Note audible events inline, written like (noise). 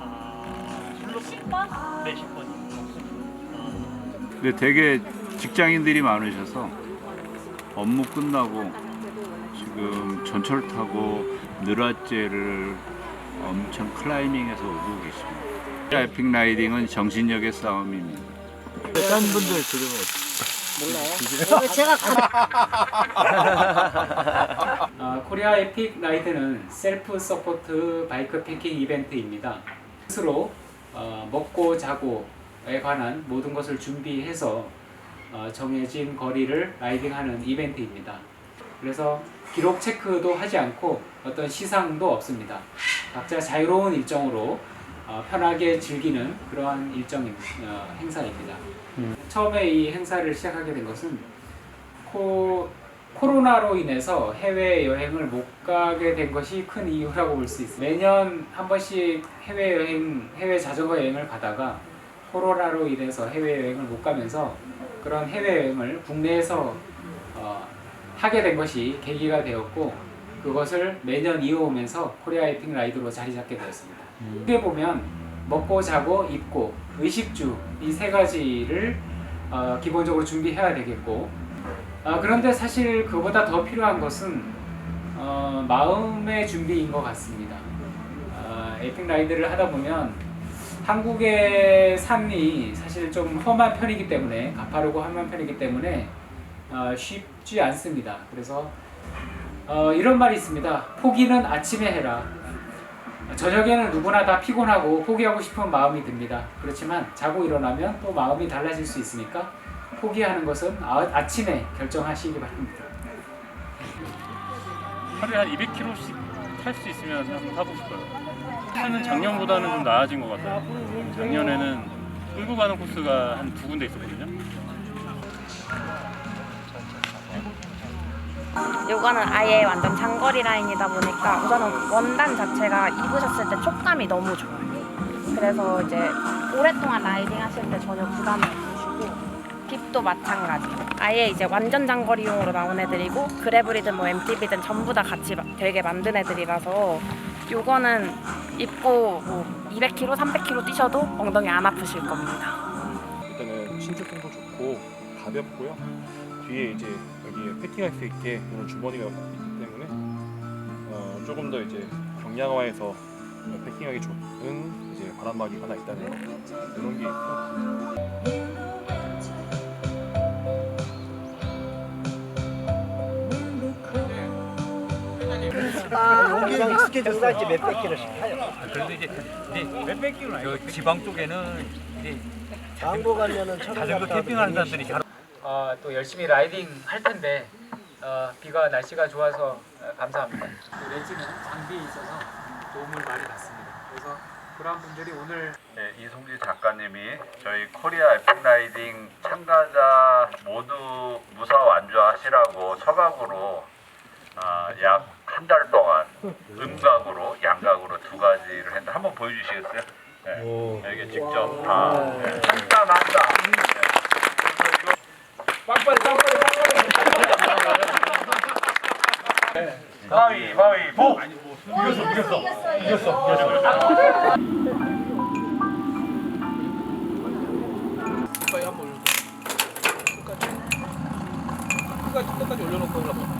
아, 슬로프 10번? 네 10번이요. 근데 되게 직장인들이 많으셔서 업무 끝나고 지금 전철 타고 느라제를 엄청 클라이밍해서 오고 계십니다. 에픽 라이딩은 정신력의 싸움입니다. 딴 분들 들으면 오늘 제가 가- 아, (laughs) 코리아 에픽 라이드는 셀프 서포트 바이크 패킹 이벤트입니다. 스스로 어, 먹고 자고에 관한 모든 것을 준비해서 어, 정해진 거리를 라이딩하는 이벤트입니다. 그래서 기록 체크도 하지 않고 어떤 시상도 없습니다. 각자 자유로운 일정으로 어, 편하게 즐기는 그러한 일정 어, 행사입니다. 처음에 이 행사를 시작하게 된 것은 코, 코로나로 인해서 해외 여행을 못 가게 된 것이 큰 이유라고 볼 수 있습니다. 매년 한 번씩 해외 여행, 해외 자전거 여행을 가다가 코로나로 인해서 해외 여행을 못 가면서 그런 해외 여행을 국내에서 어, 하게 된 것이 계기가 되었고 그것을 매년 이어오면서 코리아 에픽 라이드로 자리 잡게 되었습니다. 크게 보면 먹고 자고 입고 의식주 이 세 가지를 어, 기본적으로 준비해야 되겠고 아, 그런데 사실 그보다 더 필요한 것은 어, 마음의 준비인 것 같습니다. 아, 에픽 라이드를 하다 보면 한국의 삶이 사실 좀 험한 편이기 때문에 가파르고 험한 편이기 때문에 어, 쉽지 않습니다. 그래서 어, 이런 말이 있습니다. 포기는 아침에 해라. 저녁에는 누구나 다 피곤하고 포기하고 싶은 마음이 듭니다. 그렇지만 자고 일어나면 또 마음이 달라질 수 있으니까 포기하는 것은 아, 아침에 결정하시기 바랍니다. 하루에 한 200km씩 탈 수 있으면 한번 타보고 싶어요. 타는 작년보다는 좀 나아진 것 같아요. 작년에는 끌고 가는 코스가 한 두 군데 있었거든요. 요거는 아예 완전 장거리 라인이다 보니까 우선은 원단 자체가 입으셨을 때 촉감이 너무 좋아요. 그래서 이제 오랫동안 라이딩 하실 때 전혀 부담이 없으시 고 깁도 마찬가지. 아예 이제 완전 장거리용으로 나온 애들이고 그래블이든 뭐 MTB든 전부 다 같이 마- 되게 만든 애들이라서 요거는 입고 뭐 200km, 300km 뛰셔도 엉덩이 안 아프실 겁니다. 일단은 신축성도 좋고 가볍고요. 뒤에 이제 여기에 패킹할 수 있게 이런 주머니가 있기 때문에 어, 조금 더 이제 경량화해서 패킹하기 좋은 이제 바람막이 하나 있다는 거 이런 게 있고 여기랑 익숙해졌어. 이제 몇백 킬로씩 타요. 그래도 이제 이제 몇백 킬로 저 지방 쪽에는 이제 광고 가면은 천 자전거 캠핑하는 사람들이 잘 어, 또 열심히 라이딩 할 텐데 어, 비가 날씨가 좋아서 어, 감사합니다. 그 렌즈는 장비에 있어서 도움을 많이 받습니다. 그래서 그런 분들이 오늘 네, 이송지 작가님이 저희 코리아 에픽 라이딩 참가자 모두 무사 완주하시라고 서각으로 아, 약 한 달 동안 음각으로 양각으로 두 가지를 했는데 한번 보여주시겠어요? 네. 이게 직접 다 네. 한땀한땀 바위 바위 보 끝까지 한번 올려. 끝까지. 끝까지 올려놓고 올라봐.